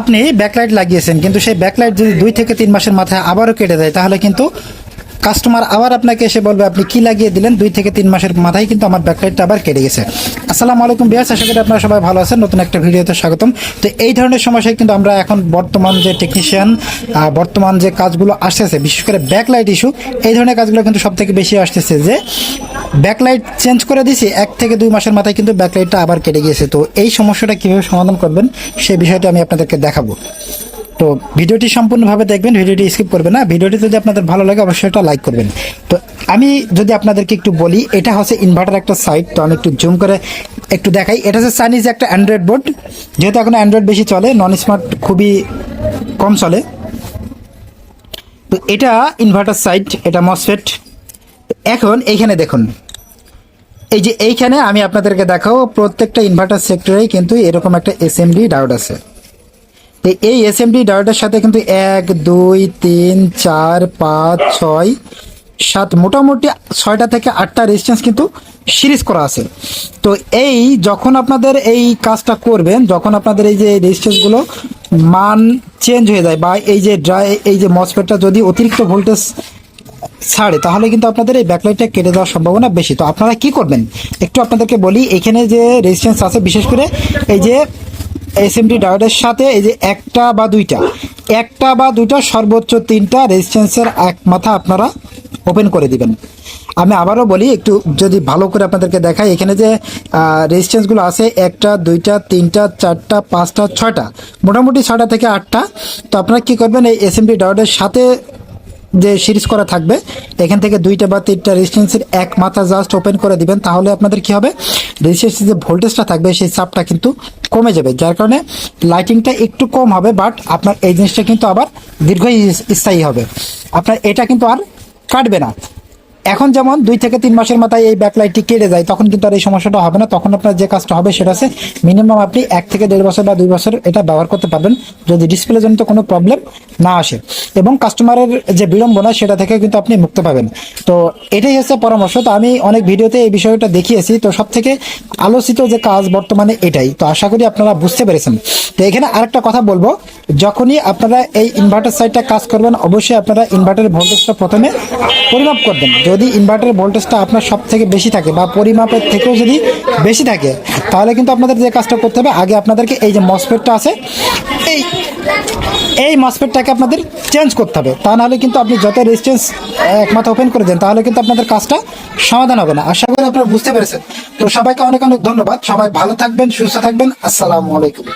আপনি ব্যাকলাইট লাগিয়েছেন, কিন্তু সেই ব্যাকলাইট যদি দুই থেকে তিন মাসের মাথায় আবারও কেটে দেয়, তাহলে কিন্তু কাস্টমার আবার আপনাকে এসে বলবে, আপনি কি লাগিয়ে দিলেন? দুই থেকে তিন মাসের মাথায় কিন্তু আমার ব্যাকলাইটটা আবার কেটে গেছে। আসসালামু আলাইকুম বিয়াস আশা করি আপনারা সবাই ভালো আছেন। নতুন একটা ভিডিওতে স্বাগতম। তো এই ধরনের সমস্যায় কিন্তু আমরা এখন বর্তমান যে টেকনিশিয়ান বর্তমান যে কাজগুলো আসতেছে, বিশেষ করে ব্যাকলাইট ইস্যু এই ধরনের কাজগুলো কিন্তু সব থেকে বেশি আসতেছে যে ব্যাকলাইট চেঞ্জ করে দিছি এক থেকে দুই মাসের মাথায় কিন্তু ব্যাকলাইটটা আবার কেটে গিয়েছে। তো এই সমস্যাটা কীভাবে সমাধান করবেন, সেই বিষয়টা আমি আপনাদেরকে দেখাবো। তো ভিডিওটি সম্পূর্ণভাবে দেখবেন, ভিডিওটি স্কিপ করবেন না। ভিডিওটি যদি আপনাদের ভালো লাগে, অবশ্যই একটা লাইক করবেন। তো আমি যদি আপনাদেরকে একটু বলি, এটা হচ্ছে ইনভার্টার একটা সাইট তো আমি একটু জুম করে একটু দেখাই। এটা হচ্ছে চাইনিজ একটা অ্যান্ড্রয়েড বোর্ড যেহেতু এখন অ্যান্ড্রয়েড বেশি চলে নন স্মার্ট খুবই কম চলে। তো এটা ইনভার্টার সাইট এটা মসফেট এখন এইখানে দেখুন। এই যে এইখানে আমি আপনাদেরকে দেখাবো প্রত্যেকটা ইনভার্টার সেক্টরেই কিন্তু এরকম একটা এসএমডি ডাউট আছে। তো এই এসএমডি ডায়োডের সাথে কিন্তু এক, দুই, তিন, চার, পাঁচ, ছয়, সাত, মোটামুটি ছয়টা থেকে আটটা রেজিস্ট্যান্স কিন্তু সিরিজ করা আছে। তো এই যখন আপনাদের এই কাজটা করবেন, যখন আপনাদের এই যে রেজিস্ট্যান্সগুলো মান চেঞ্জ হয়ে যায় বা এই যে ড্রাই এই যে মসপেটটা যদি অতিরিক্ত ভোল্টেজ ছাড়ে, তাহলে কিন্তু আপনাদের এই ব্যাকলাইটটা কেটে দেওয়ার সম্ভাবনা বেশি। তো আপনারা কি করবেন? একটু আপনাদেরকে বলি, এখানে যে রেজিস্ট্যান্স আছে, বিশেষ করে এই যে এসএমডি ডায়োডের সাথে এই যে একটা বা দুইটা, একটা বা দুইটা সর্বোচ্চ তিনটা রেজিস্ট্যান্সের এক মাথা আপনারা ওপেন করে দিবেন। আমি আবারও বলি, একটু যদি ভালো করে আপনাদেরকে দেখাই, এখানে যে রেজিস্ট্যান্সগুলো আছে, একটা, দুইটা, তিনটা, চারটা, পাঁচটা, ছয়টা, মোটামুটি ছয়টা থেকে আটটা, তো আপনারা কী করবেন, এই এসএমডি ডায়োডের সাথে যে সিরিজ করা থাকবে, এখান থেকে দুইটা বা তিনটা রেজিস্ট্যান্সের এক মাথা জাস্ট ওপেন করে দিবেন, তাহলে আপনাদের কি হবে? রেজিস্ট্যান্সের যে ভোল্টেজটা থাকবে, সেই চাপটা কিন্তু কমে যাবে, যার কারণে লাইটিংটা একটু কম হবে বাট আপনার এই জিনিসটা কিন্তু আবার দীর্ঘ স্থায়ী হবে। আপনার এটা কিন্তু আর কাটবে না। এখন যেমন দুই থেকে তিন মাসের মাথায় এই ব্যাকলাইটটি কেটে যায়, তখন কিন্তু আর এই সমস্যাটা হবে না, তখন আপনার যে কাজটা হবে সেটা হচ্ছে মিনিমাম আপনি এক থেকে দেড় বছর বা দুই বছর এটা ব্যবহার করতে পারবেন। যদি ডিসপ্লে জনিত কোনো প্রবলেম না আসে। এবং কাস্টমারের যে বিড়ম্বনা, সেটা থেকে কিন্তু আপনি মুক্ত পাবেন। তো এটাই হচ্ছে পরামর্শ। তো আমি অনেক ভিডিওতে এই বিষয়টা দেখিয়েছি। তো সব থেকে আলোচিত যে কাজ বর্তমানে এটাই। তো আশা করি আপনারা বুঝতে পেরেছেন। তো এখানে আরেকটা কথা বলব। যখনই আপনারা এই ইনভার্টার সাইডটা কাজ করবেন, অবশ্যই আপনারা ইনভার্টারের ভোল্টেজটা প্রথমে পরিমাপ করবেন যদি ইনভার্টারের ভোল্টেজটা আপনার সব থেকে বেশি থাকে বা পরিমাপের থেকেও যদি বেশি থাকে, তাহলে কিন্তু আপনাদের যে কাজটা করতে হবে, আগে আপনাদেরকে এই যে মসফেটটা আছে, এই এই মসফেটটাকে আপনাদের চেঞ্জ করতে হবে। তা নাহলে কিন্তু আপনি যত রেজিস্ট্যান্স একমাত্র ওপেন করে দেন, তাহলে কিন্তু আপনাদের কাজটা সমাধান হবে না। আশা করি আপনারা বুঝতে পেরেছেন। তো সবাইকে অনেক অনেক ধন্যবাদ। সবাই ভালো থাকবেন, সুস্থ থাকবেন। আসসালামু আলাইকুম।